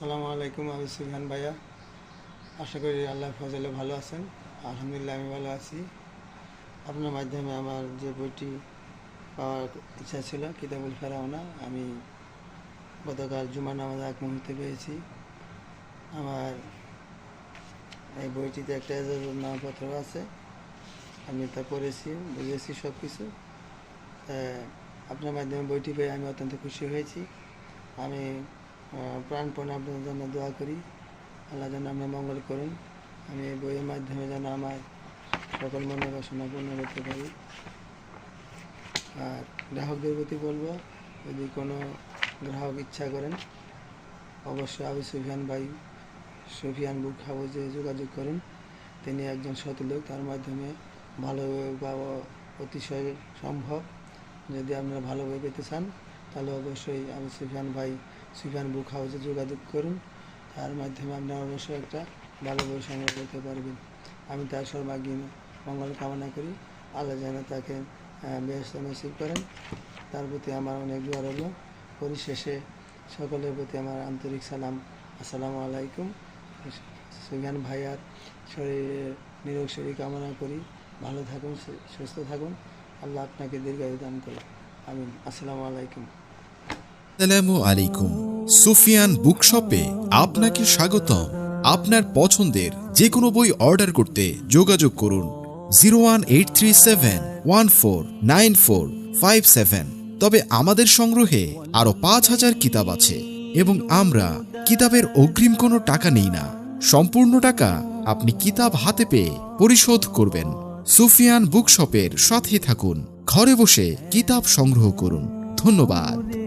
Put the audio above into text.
আসসালামু আলাইকুম, আমি সুলহান ভাইয়া। আশা করি আল্লাহ ফজলে ভালো আছেন। আলহামদুলিল্লাহ, আমি ভালো আছি। আপনার মাধ্যমে আমার যে বইটি পাওয়ার ইচ্ছা ছিল, কিতাবুল ফেরাওনা আমি গতকাল জুমার নামাজ এক মুহূর্তে পেয়েছি। আমার এই বইটিতে একটা নামপত্র আছে। আমি তা পড়েছি, বুঝেছি সব কিছু আপনার মাধ্যমে বইটি পেয়ে আমি অত্যন্ত খুশি হয়েছি। আমি প্রাণপণে আপনাদের জন্য দোয়া করি। আল্লাহ যেন আপনার মঙ্গল করুন। আমি এই বইয়ের মাধ্যমে যেন আমার সকল মনের বাসনা পূর্ণ করতে পারি। আর গ্রাহকদের প্রতি বলব, যদি কোনো গ্রাহক ইচ্ছা করেন, অবশ্যই আবু সুফিয়ান ভাই, সুফিয়ান বুক হাউসে যোগাযোগ করুন। তিনি একজন সৎ লোক, তার মাধ্যমে ভালো বই পাওয়া অতিশয় সম্ভব। যদি আপনারা ভালো বই পেতে চান, তাহলে অবশ্যই আবু সুফিয়ান ভাই সুফিয়ান বুক হাউসে যোগাযোগ করুন। তার মাধ্যমে আপনারা অবশ্যই একটা ভালো বই সংগ্রহ করতে পারবেন। আমি তার সর্বাঙ্গীন মঙ্গল কামনা করি। আল্লাহ যেন তাকে ব্যস্ত নসিব করেন। তার প্রতি আমার অনেক দোয়া রইল। পরিশেষে সকলের প্রতি আমার আন্তরিক সালাম। আসসালামু আলাইকুম। সুফিয়ান ভাইয়ার শরীরে নিরোগ শরীর কামনা করি। ভালো থাকুন সুস্থ থাকুন। আল্লাহ আপনাকে দীর্ঘায়ু দান করুন আমিন। আসসালামু আলাইকুম। আসসালামু আলাইকুম। সুফিয়ান বুকশপে আপনাকে স্বাগতম। আপনার পছন্দের যে কোনো বই অর্ডার করতে যোগাযোগ করুন। Zero one eight three seven one four nine four five seven. তবে আমাদের সংগ্রহে আরও পাঁচ হাজার কিতাব আছে এবং আমরা কিতাবের অগ্রিম কোনো টাকা নেই না। সম্পূর্ণ টাকা আপনি কিতাব হাতে পেয়ে পরিশোধ করবেন। সুফিয়ান বুকশপের সাথে থাকুন। ঘরে বসে কিতাব সংগ্রহ করুন। ধন্যবাদ।